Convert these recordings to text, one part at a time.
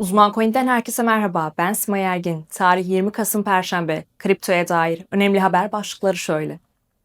Uzman Coin'den herkese merhaba. Ben Simay Ergin. Tarih 20 Kasım Perşembe. Kriptoya dair önemli haber başlıkları şöyle.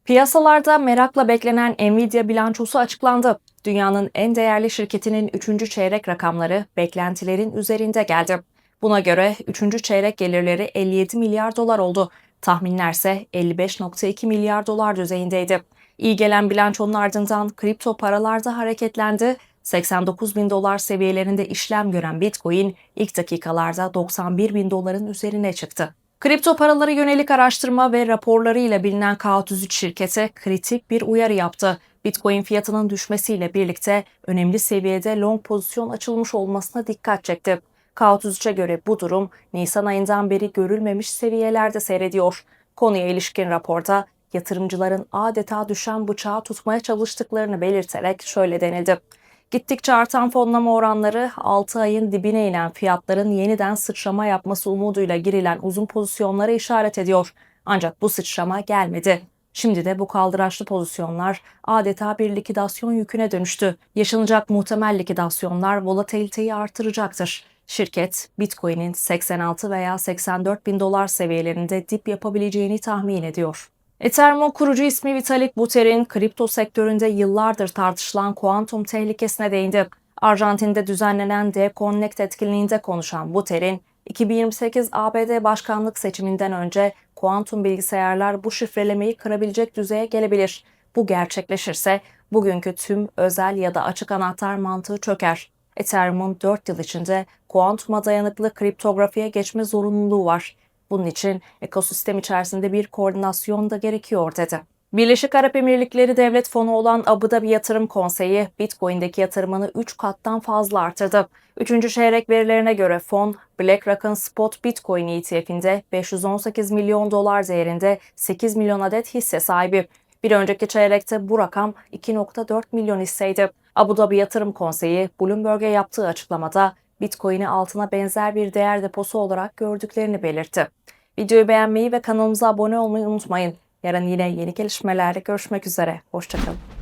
Piyasalarda merakla beklenen Nvidia bilançosu açıklandı. Dünyanın en değerli şirketinin 3. çeyrek rakamları beklentilerin üzerinde geldi. Buna göre 3. çeyrek gelirleri 57 milyar dolar oldu. Tahminlerse 55.2 milyar dolar düzeyindeydi. İyi gelen bilançonun ardından kripto paralarda hareketlendi 89 bin dolar seviyelerinde işlem gören Bitcoin ilk dakikalarda 91 bin doların üzerine çıktı. Kripto paralara yönelik araştırma ve raporlarıyla bilinen K33 şirketi kritik bir uyarı yaptı. Bitcoin fiyatının düşmesiyle birlikte önemli seviyede long pozisyon açılmış olmasına dikkat çekti. K33'e göre bu durum Nisan ayından beri görülmemiş seviyelerde seyrediyor. Konuya ilişkin raporda yatırımcıların adeta düşen bıçağı tutmaya çalıştıklarını belirterek şöyle denildi. Gittikçe artan fonlama oranları 6 ayın dibine inen fiyatların yeniden sıçrama yapması umuduyla girilen uzun pozisyonlara işaret ediyor. Ancak bu sıçrama gelmedi. Şimdi de bu kaldıraçlı pozisyonlar adeta bir likidasyon yüküne dönüştü. Yaşanacak muhtemel likidasyonlar volatiliteyi artıracaktır. Şirket, Bitcoin'in 86 veya 84 bin dolar seviyelerinde dip yapabileceğini tahmin ediyor. Ethereum kurucu ismi Vitalik Buterin, kripto sektöründe yıllardır tartışılan kuantum tehlikesine değindi. Arjantin'de düzenlenen D-Connect etkinliğinde konuşan Buterin, 2028 ABD başkanlık seçiminden önce kuantum bilgisayarlar bu şifrelemeyi kırabilecek düzeye gelebilir. Bu gerçekleşirse bugünkü tüm özel ya da açık anahtar mantığı çöker. Ethereum'un 4 yıl içinde kuantuma dayanıklı kriptografiye geçme zorunluluğu var. Bunun için ekosistem içerisinde bir koordinasyon da gerekiyor dedi. Birleşik Arap Emirlikleri Devlet Fonu olan Abu Dhabi Yatırım Konseyi Bitcoin'deki yatırımını 3 kattan fazla artırdı. Üçüncü çeyrek verilerine göre fon BlackRock'ın Spot Bitcoin ETF'inde 518 milyon dolar değerinde 8 milyon adet hisse sahibi. Bir önceki çeyrekte bu rakam 2.4 milyon hisseydi. Abu Dhabi Yatırım Konseyi Bloomberg'e yaptığı açıklamada Bitcoin'i altına benzer bir değer deposu olarak gördüklerini belirtti. Videoyu beğenmeyi ve kanalımıza abone olmayı unutmayın. Yarın yine yeni gelişmelerle görüşmek üzere. Hoşçakalın.